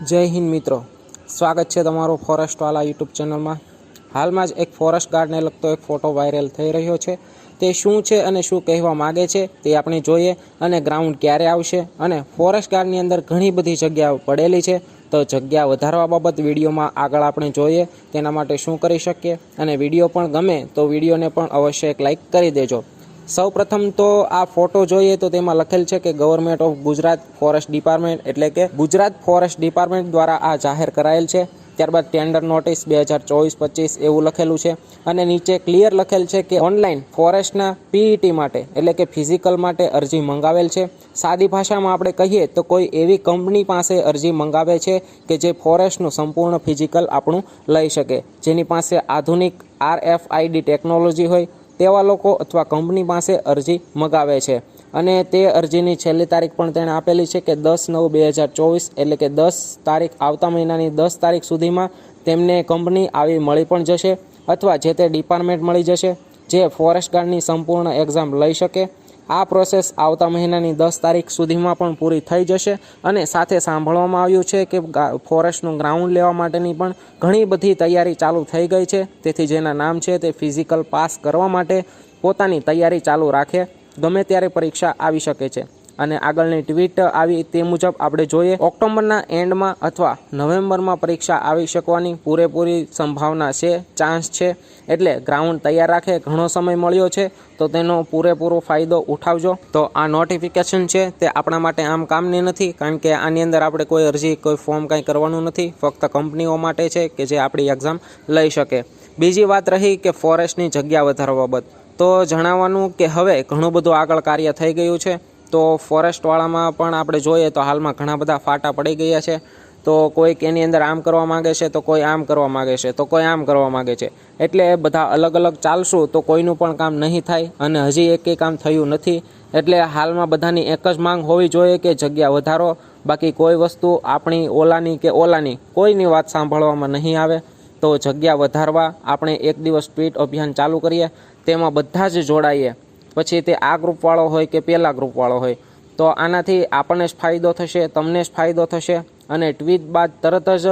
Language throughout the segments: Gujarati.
જય હિન્દ મિત્રો. સ્વાગત છે તમારું ફોરેસ્ટવાલા યુટ્યુબ ચેનલમાં. હાલમાં જ એક ફોરેસ્ટ ગાર્ડને લગતો એક ફોટો વાયરલ થઈ રહ્યો છે. તે શું છે અને શું કહેવા માગે છે તે આપણે જોઈએ અને ગ્રાઉન્ડ ક્યારે આવશે અને ફોરેસ્ટ ગાર્ડની અંદર ઘણી બધી જગ્યાઓ પડેલી છે. તો જગ્યા વધારવા બાબત વિડીયોમાં આગળ આપણે જોઈએ તેના માટે શું કરી શકીએ અને વીડિયો પણ ગમે તો વિડીયોને પણ અવશ્ય એક લાઈક કરી દેજો. સૌ પ્રથમ તો આ ફોટો જોઈએ તો તેમાં લખેલ છે કે government of Gujarat forest department એટલે કે ગુજરાત ફોરેસ્ટ ડિપાર્ટમેન્ટ દ્વારા આ જાહેર કરાયેલ છે. ત્યારબાદ ટેન્ડર નોટિસ બે હજાર ચોવીસ પચીસ એવું લખેલું છે. અને નીચે ક્લિયર લખેલ છે કે ઓનલાઈન ફોરેસ્ટના પીઈટી માટે એટલે કે ફિઝિકલ માટે અરજી મંગાવેલ છે. સાદી ભાષામાં આપણે કહીએ તો કોઈ એવી કંપની પાસે અરજી મંગાવે છે કે જે ફોરેસ્ટનું સંપૂર્ણ ફિઝિકલ આપણું લઈ શકે. જેની પાસે આધુનિક આર એફ આઈડી ટેકનોલોજી હોય તેવા લોકો અથવા કંપની પાસે અરજી મગાવે છે. અને તે અરજીની છેલ્લી તારીખ પણ તેણે આપેલી છે કે દસ નવ બે હજાર ચોવીસ એટલે કે દસ તારીખ આવતા મહિનાની દસ તારીખ સુધીમાં તેમને કંપની આવી મળી પણ જશે અથવા જે તે ડિપાર્ટમેન્ટ મળી જશે, જે ફોરેસ્ટ ગાર્ડની સંપૂર્ણ એક્ઝામ લઈ શકે આ પ્રોસેસ આવતા મહિનાની દસ તારીખ સુધીમાં પણ પૂરી થઈ જશે અને સાથે સાંભળવામાં આવ્યું છે કે ફોરેસ્ટનું ગ્રાઉન્ડ લેવા માટેની પણ ઘણી બધી તૈયારી ચાલુ થઈ ગઈ છે. તેથી જેના નામ છે તે ફિઝિકલ પાસ કરવા માટે પોતાની તૈયારી ચાલુ રાખે. ગમે ત્યારે પરીક્ષા આવી શકે છે. અને આગળની ટ્વીટ આવી તે મુજબ આપણે જોઈએ, ઓક્ટોબરના એન્ડમાં અથવા નવેમ્બરમાં પરીક્ષા આવી શકવાની પૂરેપૂરી સંભાવના છે ચાન્સ છે. એટલે ગ્રાઉન્ડ તૈયાર રાખે, ઘણો સમય મળ્યો છે, તો તેનો પૂરેપૂરો ફાયદો ઉઠાવજો. તો આ નોટિફિકેશન છે, તે આપણા માટે આમ કામની નથી, કારણ કે આની અંદર આપણે કોઈ અરજી, કોઈ ફોર્મ કાંઈ કરવાનું નથી, ફક્ત કંપનીઓ માટે છે કે જે આપણી એક્ઝામ લઈ શકે. બીજી વાત રહી કે ફોરેસ્ટની જગ્યા વધારવા બાબત. તો જણાવવાનું કે હવે ઘણું બધું આગળ કાર્ય થઈ ગયું છે તો ફોરેસ્ટવાળામાં પણ આપણે જોઈએ તો હાલમાં ઘણા બધા ફાટા પડી ગયા છે. તો કોઈક એની અંદર આમ કરવા માગે છે, તો કોઈ આમ કરવા માગે છે, તો કોઈ આમ કરવા માગે છે. એટલે બધા અલગ અલગ ચાલશું તો કોઈનું પણ કામ નહીં થાય અને હજી એકેય કામ થયું નથી. એટલે હાલમાં બધાની એક જ માંગ હોવી જોઈએ કે જગ્યા વધારો. બાકી કોઈ વસ્તુ આપણી ઓલાની કે ઓલાની કોઈની વાત સાંભળવામાં નહીં આવે. તો જગ્યા વધારવા આપણે એક દિવસ ટ્વીટ અભિયાન ચાલુ કરીએ. તેમાં બધા જ જોડાઈએ. પછી તે આ ગ્રુપવાળો હોય કે પેલા ગ્રુપવાળો હોય. તો આનાથી આપણને જ ફાયદો થશે, તમને જ ફાયદો થશે અને ટ્વીટ બાદ તરત જ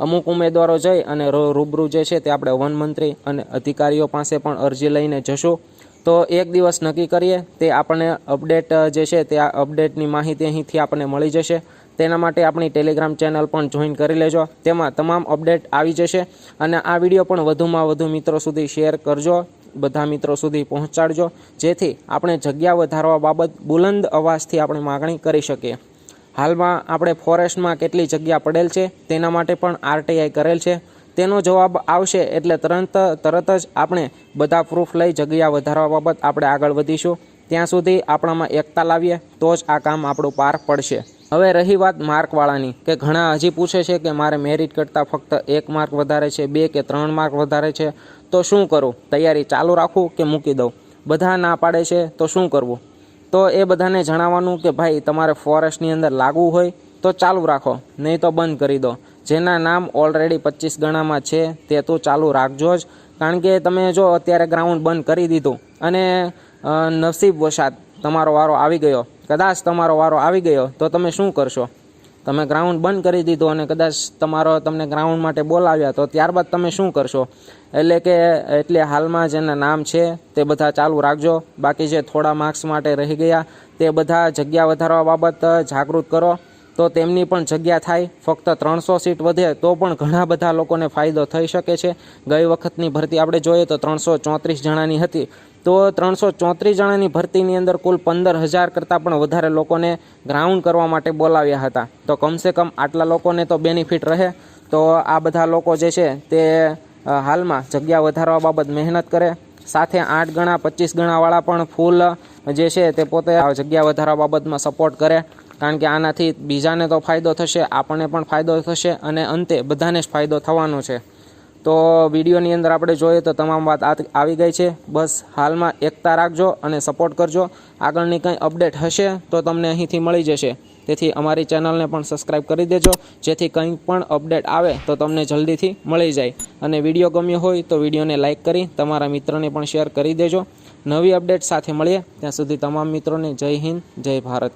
અમુક ઉમેદવારો જઈ અને રૂબરૂ જે છે તે આપણે વન મંત્રી અને અધિકારીઓ પાસે પણ અરજી લઈને જશું. તો એક દિવસ નક્કી કરીએ, તે આપણને અપડેટ જે છે તે આ અપડેટની માહિતી અહીંથી આપણને મળી જશે. તેના માટે આપણી ટેલિગ્રામ ચેનલ પણ જોઈન કરી લેજો. તેમાં તમામ અપડેટ આવી જશે અને આ વીડિયો પણ વધુમાં વધુ મિત્રો સુધી શેર કરજો. બધા મિત્રો સુધી પહોંચાડજો. જેથી આપણે જગ્યા વધારવા બાબત બુલંદ અવાજથી આપણે માગણી કરી શકીએ. હાલમાં આપણે ફોરેસ્ટમાં કેટલી જગ્યા પડેલ છે, તેના માટે પણ આરટીઆઈ કરેલ છે. તેનો જવાબ આવશે એટલે તરત તરત જ આપણે બધા પ્રૂફ લઈ જગ્યા વધારવા બાબત આપણે આગળ વધીશું. ત્યાં સુધી આપણામાં એકતા લાવીએ, તો જ આ કામ આપણું પાર પડશે. હવે રહી વાત માર્કવાળાની, કે ઘણા હજી પૂછે છે કે મારે મેરિટ કરતાં ફક્ત એક માર્ક વધારે છે, બે કે ત્રણ માર્ક વધારે છે, તો શું કરું? તૈયારી ચાલુ રાખું કે મૂકી દઉં? બધા ના પાડે છે, તો શું કરવું? તો એ બધાને જણાવવાનું કે ભાઈ, તમારે ફોરેસ્ટની અંદર લાગવું હોય, તો ચાલુ રાખો, નહીં તો બંધ કરી દો. જેના નામ ઓલરેડી પચીસ ગણામાં છે, તે તો ચાલુ રાખજો જ. કારણ કે તમે જો અત્યારે ગ્રાઉન્ડ બંધ કરી દીધું, અને નસીબ વસાત તમારો વારો આવી ગયો કદાચ તમારો વારો આવી ગયો, તો તમે શું કરશો? તમે ગ્રાઉન્ડ બંધ કરી દીધો અને કદાચ તમારો તમને ગ્રાઉન્ડ માટે બોલાવ્યા, તો ત્યારબાદ તમે શું કરશો? એટલે કે, એટલે હાલમાં જેના નામ છે, તે બધા ચાલુ રાખજો. બાકી જે થોડા માર્ક્સ માટે રહી ગયા, તે બધા જગ્યા વધારવા બાબત જાગૃત કરો. તો તેમની પણ જગ્યા થાય. ફક્ત ત્રણસો સીટ વધે તો પણ ઘણા બધા લોકોને ફાયદો થઈ શકે છે. ગઈ વખતની ભરતી આપણે જોઈએ તો ત્રણસો ચોત્રીસ જણાની હતી. તો ત્રણસો ચોત્રીસ જણાની ભરતીની અંદર કુલ પંદર હજાર કરતાં પણ વધારે લોકોને ગ્રાઉન્ડ કરવા માટે બોલાવ્યા હતા. તો કમસે કમ આટલા લોકોને તો બેનિફિટ રહે. તો આ બધા લોકો જે છે તે હાલમાં જગ્યા વધારવા બાબત મહેનત કરે. સાથે આઠ ગણા, પચીસ ગણાવાળા પણ ફૂલ જે છે તે પોતે જગ્યા વધારવા બાબતમાં સપોર્ટ કરે. કારણ કે આનાથી બીજાને તો ફાયદો થશે, આપણને પણ ફાયદો થશે અને અંતે બધાને જ ફાયદો થવાનો છે. તો વિડીયોની અંદર આપણે જોઈએ તો તમામ વાત આવી ગઈ છે. બસ હાલમાં એકતા રાખજો અને સપોર્ટ કરજો. આગળની કંઈ અપડેટ હશે તો તમને અહીંથી મળી જશે. તેથી અમારી ચેનલને પણ સબસ્ક્રાઈબ કરી દેજો. જેથી કંઈ પણ અપડેટ આવે તો તમને જલ્દીથી મળી જાય. અને વીડિયો ગમ્યો હોય તો વિડીયોને લાઇક કરી, તમારા મિત્રોને પણ શેર કરી દેજો. નવી અપડેટ સાથે મળીએ. ત્યાં સુધી તમામ મિત્રોને જય હિન્દ, જય ભારત.